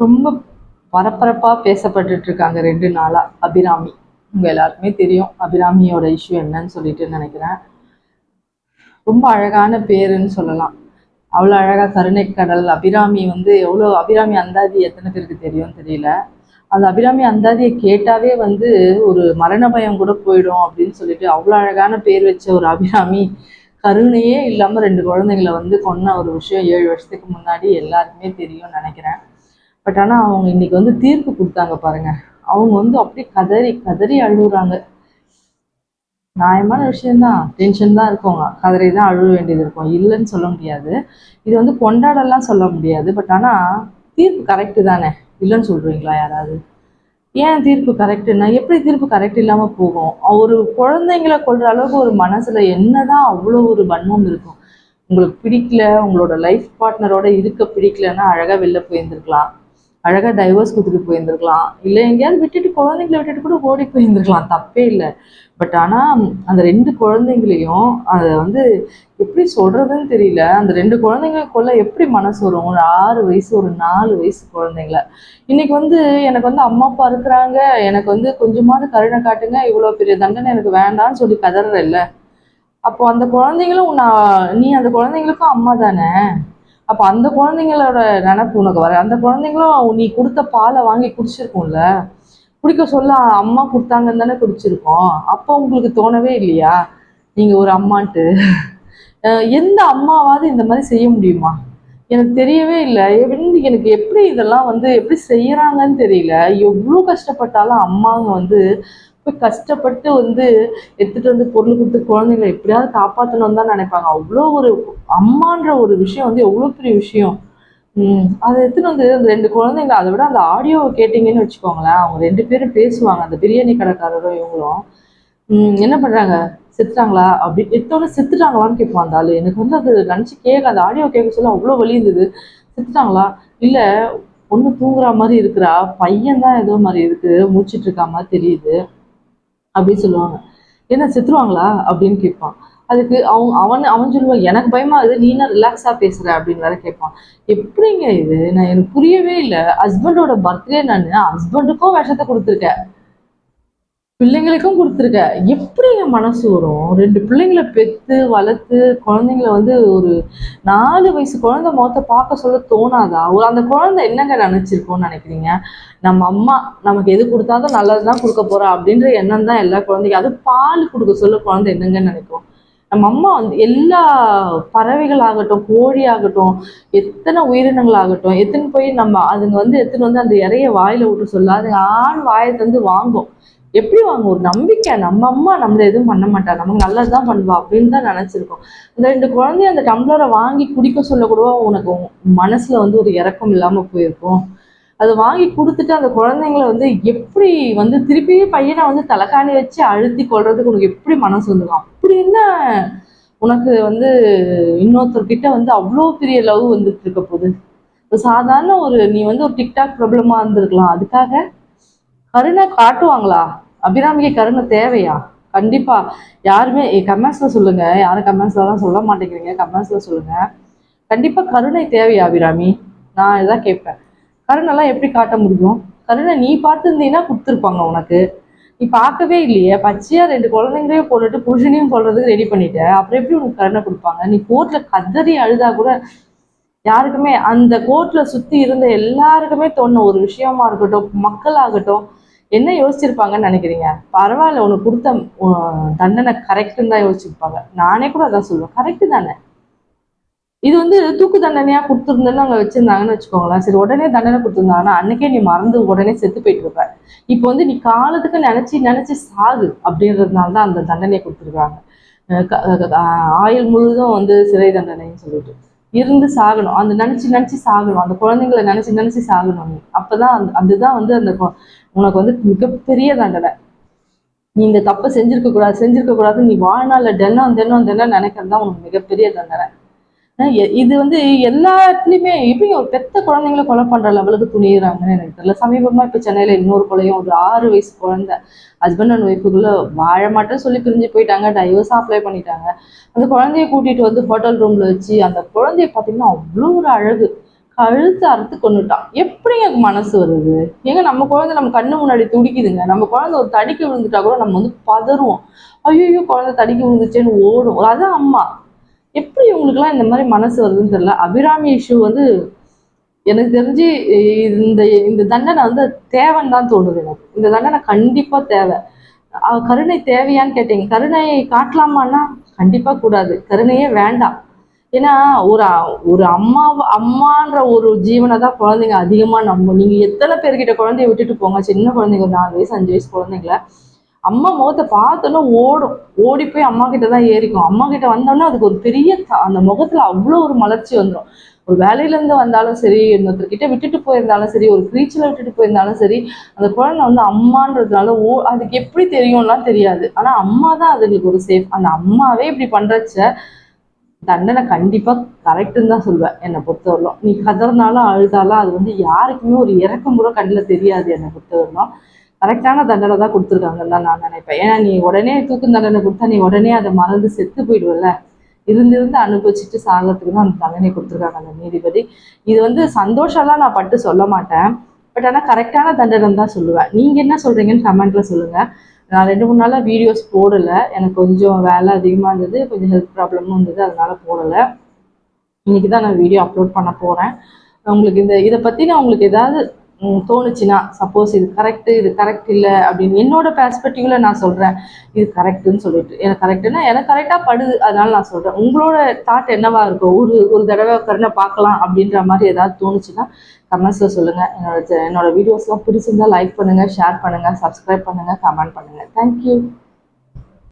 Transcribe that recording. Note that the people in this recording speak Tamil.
ரொம்ப பரபரப்பாக பேசப்பட்டுட்டு இருக்காங்க ரெண்டு நாளாக அபிராமி. உங்கள் எல்லாருக்குமே தெரியும் அபிராமியோட இஷ்யூ என்னன்னு சொல்லிட்டு நினைக்கிறேன். ரொம்ப அழகான பேருன்னு சொல்லலாம். அவ்வளோ அழகாக கருணைக்கடல் அபிராமி வந்து எவ்வளோ அபிராமி அந்தாதி எத்தனை பேருக்கு தெரியும்னு தெரியல. அந்த அபிராமி அந்தாதியை கேட்டாவே வந்து ஒரு மரண பயம் கூட போயிடும் அப்படின்னு சொல்லிட்டு அவ்வளோ அழகான பேர் வச்ச ஒரு அபிராமி கருணையே இல்லாமல் ரெண்டு குழந்தைங்களை வந்து கொன்ன ஒரு விஷயம் ஏழு வருஷத்துக்கு முன்னாடி எல்லாருக்குமே தெரியும்னு நினைக்கிறேன். பட் ஆனால் அவங்க இன்னைக்கு வந்து தீர்ப்பு கொடுத்தாங்க பாருங்க. அவங்க வந்து அப்படியே கதறி கதறி அழுகுறாங்க. நியாயமான விஷயம்தான். டென்ஷன் தான் இருக்கும். கதறி தான் அழுக வேண்டியது இருக்கும். இல்லைன்னு சொல்ல முடியாது. இது வந்து கொண்டாடலாம் சொல்ல முடியாது. பட் ஆனால் தீர்ப்பு கரெக்டு தானே? இல்லைன்னு சொல்கிறீங்களா யாராவது? ஏன் தீர்ப்பு கரெக்டுன்னா எப்படி தீர்ப்பு கரெக்ட் இல்லாமல் போகும்? ஒரு குழந்தைங்களை கொள்ற அளவுக்கு ஒரு மனசில் என்னதான் அவ்வளோ ஒரு வன்மம் இருக்கும். உங்களுக்கு பிடிக்கல உங்களோட லைஃப் பார்ட்னரோட இருக்க பிடிக்கலன்னா அழகாக வெளில போயிருந்துருக்கலாம். அழகாக டைவர்ஸ் கொடுத்துட்டு போயிருந்துருக்கலாம். இல்லை எங்கேயாவது விட்டுட்டு குழந்தைங்களை விட்டுட்டு கூட ஓடி போயிருந்துருக்கலாம். தப்பே இல்லை. பட் ஆனால் அந்த ரெண்டு குழந்தைங்களையும் அதை வந்து எப்படி சொல்கிறதுன்னு தெரியல. அந்த ரெண்டு குழந்தைங்களுக்குள்ள எப்படி மனசு வரும்? ஒரு ஆறு வயசு ஒரு நாலு வயசு குழந்தைங்கள. இன்னைக்கு வந்து எனக்கு வந்து அம்மா அப்பா இருக்கிறாங்க. எனக்கு வந்து கொஞ்சமாவது கருணை காட்டுங்க. இவ்வளோ பெரிய தண்டனை எனக்கு வேண்டாம்னு சொல்லி கதறல அப்போ அந்த குழந்தைங்களும் நான் நீ அந்த குழந்தைங்களுக்கும் அம்மா தானே? அப்போ அந்த குழந்தைங்களோட நினப்பு உனக்கு வர அந்த குழந்தைங்களும் நீ கொடுத்த பாலை வாங்கி குடிச்சிருக்கும்ல? குடிக்க சொல்ல அம்மா கொடுத்தாங்கன்னு தானே குடிச்சிருக்கோம். அப்போ உங்களுக்கு தோணவே இல்லையா? நீங்கள் ஒரு அம்மான்ட்டு. எந்த அம்மாவாவது இந்த மாதிரி செய்ய முடியுமா? எனக்கு தெரியவே இல்லை. எனக்கு எப்படி இதெல்லாம் வந்து எப்படி செய்யறாங்கன்னு தெரியல. எவ்வளோ கஷ்டப்பட்டாலும் அம்மாங்க வந்து போய் கஷ்டப்பட்டு வந்து எடுத்துட்டு வந்து பொருள் கொடுத்து குழந்தைங்களை எப்படியாவது காப்பாற்றணும்னு தான் நினைப்பாங்க. அவ்வளோ ஒரு அம்மான்ற ஒரு விஷயம் வந்து எவ்வளோ பெரிய விஷயம். அதை எடுத்துட்டு வந்து அந்த ரெண்டு குழந்தைங்க அதை விட அந்த ஆடியோவை கேட்டிங்கன்னு வச்சுக்கோங்களேன். அவங்க ரெண்டு பேரும் பேசுவாங்க. அந்த பிரியாணி கடைக்காரரும் இவங்களும் என்ன பண்ணுறாங்க செத்துட்டாங்களா? அப்படி எடுத்தோடனே செத்துட்டாங்களான்னு கேட்பான் அந்த ஆள். எனக்கு வந்து அது நினச்சி கேட்க அந்த ஆடியோ கேட்க சொல்ல அவ்வளோ வலி இருந்தது. செத்துட்டாங்களா? இல்லை பொண்ணு தூங்குற மாதிரி இருக்கிறா? பையன் தான் ஏதோ மாதிரி இருக்குது முடிச்சிட்டு இருக்கா மாதிரி தெரியுது. அப்படின்னு சொல்லுவாங்க. என்ன செத்துருவாங்களா? அப்படின்னு கேட்பான். அதுக்கு அவங்க அவன் அவன் சொல்லுவான் எனக்கு பயமா அது நீ என்ன ரிலாக்ஸா பேசுற? அப்படின்னு வேற கேட்பான். எப்படிங்க இது? நான் எனக்கு புரியவே இல்லை. ஹஸ்பண்டோட பர்த்டே நான் ஹஸ்பண்டுக்கும் விஷத்தை கொடுத்துருக்கேன். பிள்ளைங்களுக்கும் கொடுத்துருக்க. எப்படி என் மனசு வரும்? ரெண்டு பிள்ளைங்களை பெற்று வளர்த்து குழந்தைங்கள வந்து ஒரு நாலு வயசு குழந்தை முகத்தை பார்க்க சொல்ல தோணாதா? ஒரு அந்த குழந்தை என்னங்க நினச்சிருக்கோன்னு நினைக்கிறீங்க? நம்ம அம்மா நமக்கு எது கொடுத்தாலும் நல்லது தான் கொடுக்க போகிறா அப்படின்ற எண்ணம் தான் எல்லா குழந்தைக்கும். அது பால் கொடுக்க சொல்ல குழந்தை என்னங்கன்னு நினைக்கும்? நம்ம அம்மா வந்து எல்லா பறவைகள் ஆகட்டும் கோழி ஆகட்டும் எத்தனை உயிரினங்கள் ஆகட்டும் எத்தனை போய் நம்ம அதுங்க வந்து எத்தனை வந்து அந்த இறைய வாயில விட்டு சொல்ல அது ஆண் வாயை தந்து வாங்கும். எப்படி வாங்க? ஒரு நம்பிக்கை. நம்ம அம்மா நம்மள எதுவும் பண்ண மாட்டா. நமக்கு நல்லது தான் பண்ணுவா அப்படின்னு தான் நினச்சிருக்கோம். இந்த ரெண்டு குழந்தைய அந்த டம்ளரை வாங்கி குடிக்க சொல்ல கூட உனக்கு மனசில் வந்து ஒரு இறக்கம் இல்லாமல் போயிருக்கும். அதை வாங்கி கொடுத்துட்டு அந்த குழந்தைங்களை வந்து எப்படி வந்து திருப்பியே பையனை வந்து தலைக்காணி வச்சு அழுத்தி கொள்றதுக்கு உனக்கு எப்படி மனசு வந்துடும் அப்படி என்ன உனக்கு வந்து இன்னொருத்தர்கிட்ட வந்து அவ்வளோ பெரிய லவ் வந்துட்டு இருக்க போகுது. சாதாரண ஒரு நீ வந்து ஒரு டிக்டாக் ப்ராப்ளமாக இருந்திருக்கலாம். அதுக்காக கருணை காட்டுவாங்களா? அபிராமிக்கு கருணை தேவையா? கண்டிப்பா. யாருமே கமெண்ட்ஸ்ல சொல்லுங்க. யாரும் கமெண்ட்ஸ்லாம் சொல்ல மாட்டேங்கிறீங்க. கமெண்ட்ஸ்ல சொல்லுங்க. கண்டிப்பா கருணை தேவையா அபிராமி? நான் இதான் கேட்பேன். கருணைலாம் எப்படி காட்ட முடியும்? கருணை நீ பார்த்துருந்தீங்கன்னா கொடுத்துருப்பாங்க உனக்கு. நீ பார்க்கவே இல்லையே. பச்சையா ரெண்டு குழந்தைங்களையும் போட்டுட்டு புருஷனையும் சொல்றதுக்கு ரெடி பண்ணிட்ட. அப்புறம் எப்படி உனக்கு கருணை கொடுப்பாங்க? நீ கோர்ட்ல கதறி அழுதா கூட யாருக்குமே அந்த கோர்ட்ல சுத்தி இருந்த எல்லாருக்குமே தோணும் ஒரு விஷயமா இருக்கட்டும் மக்களாகட்டும் என்ன யோசிச்சிருப்பாங்கன்னு நினைக்கிறீங்க? பரவாயில்ல உனக்கு கொடுத்த தண்டனை கரெக்டுன்னு தான் யோசிச்சிருப்பாங்க. நானே கூட அதான் சொல்லுவேன். கரெக்டு தானே? இது வந்து தூக்கு தண்டனையா கொடுத்துருந்தேன்னு அங்கே வச்சிருந்தாங்கன்னு வச்சுக்கோங்களேன். சரி உடனே தண்டனை கொடுத்துருந்தாங்கன்னா அன்னைக்கே நீ மறந்து உடனே செத்து போயிட்டு இருப்ப. இப்போ வந்து நீ காலத்துக்கு நினைச்சு நினைச்சு சாகு அப்படின்றதுனால தான் அந்த தண்டனையை கொடுத்துருக்காங்க ஆயுள் முழுதும் வந்து சிறை தண்டனைன்னு சொல்லிட்டு. இருந்து சாகணும். அந்த நினச்சி நினச்சி சாகணும். அந்த குழந்தைங்களை நினச்சி நினச்சி சாகணும். நீ அப்போதான் அந்த அதுதான் வந்து அந்த உனக்கு வந்து மிகப்பெரிய தண்டனை. நீ இந்த தப்பை செஞ்சிருக்க கூடாது செஞ்சிருக்க கூடாது நீ வாழ்நாளில் தினம் தினம் தினம் நினைக்கிறது தான் உனக்கு மிகப்பெரிய தண்டனை. இது வந்து எல்லாத்துலேயுமே இடத்துலையுமே ஒரு பெத்த குழந்தைங்கள கொலை பண்ற லெவலுக்கு துணியிறாங்கன்னு எனக்கு தெரியல. சமீபமா இப்ப சென்னையில இன்னொரு கொலையும் ஒரு ஆறு வயசு குழந்தை ஹஸ்பண்ட் அண்ட் ஒய்ஃபுக்குள்ள வாழ மாட்டேன்னு சொல்லி பிரிஞ்சு போயிட்டாங்க. டைவர்ஸ் அப்ளை பண்ணிட்டாங்க. அந்த குழந்தைய கூட்டிட்டு வந்து ஹோட்டல் ரூம்ல வச்சு அந்த குழந்தைய பார்த்தீங்கன்னா அவ்வளோ ஒரு அழகு. கழுத்து அறுத்து கொண்டுட்டான் எப்படி எனக்கு மனசு வருது? ஏங்க நம்ம குழந்தை நம்ம கண்ணு முன்னாடி துடிக்குதுங்க. நம்ம குழந்தை ஒரு தடிக்க விழுந்துட்டா கூட நம்ம வந்து பதறுவோம். ஐயோ குழந்தை தடிக்க விழுந்துச்சேன்னு ஓடும். அதான் அம்மா. எப்படி இவங்களுக்குலாம் இந்த மாதிரி மனசு வருதுன்னு தெரியல. அபிராமி இஷ்யூ வந்து எனக்கு தெரிஞ்சு இந்த இந்த தண்டனை வந்து தேவைன்னு தான் தோணுது எனக்கு. இந்த தண்டனை கண்டிப்பா தேவை. கருணை தேவையான்னு கேட்டீங்க. கருணையை காட்டலாமான்னா கண்டிப்பா கூடாது. கருணையே வேண்டாம். ஏன்னா ஒரு ஒரு அம்மா அம்மான்ற ஒரு ஜீவனை தான் குழந்தைங்க அதிகமா நம்பும். நீங்க எத்தனை பேர்கிட்ட குழந்தைய விட்டுட்டு போங்க? சின்ன குழந்தைங்க ஒரு நாலு வயசு அஞ்சு வயசு குழந்தைங்கள. அம்மா முகத்தை பார்த்தோன்னா ஓடும். ஓடி போய் அம்மா கிட்ட தான் ஏறிக்கும். அம்மா கிட்ட வந்தோன்னா அதுக்கு ஒரு பெரிய அந்த முகத்துல அவ்வளோ ஒரு மலர்ச்சி வந்துடும் ஒரு வேலையில இருந்து வந்தாலும் சரி இன்னொருத்தர்கிட்ட விட்டுட்டு போயிருந்தாலும் சரி ஒரு கிரீச்சில் விட்டுட்டு போயிருந்தாலும் சரி அந்த குழந்தை வந்து அம்மான்றதுனால ஓ அதுக்கு எப்படி தெரியும்லாம் தெரியாது. ஆனால் அம்மா தான் அதுங்களுக்கு ஒரு சேஃப் அந்த அம்மாவே இப்படி பண்றச்ச தண்டனை கண்டிப்பாக கரெக்டுன்னு தான் சொல்வேன் என்னை பொறுத்தவரையிலும். நீ கதறினாலும் அழுதாலும் அது வந்து யாருக்குமே ஒரு இறக்கும் கூட கண்ணில் தெரியாது என்னை பொறுத்தவரையிலும். கரெக்டான தண்டனை தான் கொடுத்துருக்காங்கன்னு தான் நான் நினைப்பேன். ஏன்னா நீ உடனே தூக்கு தண்டனை கொடுத்தா நீ உடனே அதை மறந்து செத்து போயிடுவல இருந்து அனுபவிச்சுட்டு சாகிறதுக்கு தான் அந்த தண்டனை கொடுத்துருக்காங்க அந்த நீதிபதி. இது வந்து சந்தோஷம்லாம் நான் பட்டு சொல்ல மாட்டேன். பட் ஆனால் கரெக்டான தண்டனை தான் சொல்லுவேன். நீங்கள் என்ன சொல்கிறீங்கன்னு கமெண்ட்டில் சொல்லுங்கள் நான் ரெண்டு மூணு நாளாக வீடியோஸ் போடலை. எனக்கு கொஞ்சம் வேலை அதிகமாக இருந்தது கொஞ்சம் ஹெல்த் ப்ராப்ளமும் இருந்தது அதனால போடலை. இன்னைக்கு தான் நான் வீடியோ அப்லோட் பண்ண போகிறேன் உங்களுக்கு இந்த இதை பற்றி நான் உங்களுக்கு ஏதாவது தோணுச்சுன்னா சப்போஸ் இது கரெக்டு இது கரெக்ட் இல்லை அப்படின்னு என்னோட பெர்ஸ்பெக்டிவ்ல நான் சொல்கிறேன் இது கரெக்டுன்னு சொல்லிட்டு. எனக்கு கரெக்டுன்னா எனக்கு கரெக்டாக படுது. அதனால நான் சொல்கிறேன் உங்களோட தாட் என்னவா இருக்கும் ஒரு ஒரு தடவை கருணை பார்க்கலாம் அப்படின்ற மாதிரி ஏதாவது தோணுச்சுன்னா கமெண்ட்ஸில் சொல்லுங்கள் என்னோட என்னோட வீடியோஸ்லாம் பிடிச்சிருந்தா லைக் பண்ணுங்கள் ஷேர் பண்ணுங்கள் சப்ஸ்கிரைப் பண்ணுங்கள் கமெண்ட் பண்ணுங்கள் தேங்க்யூ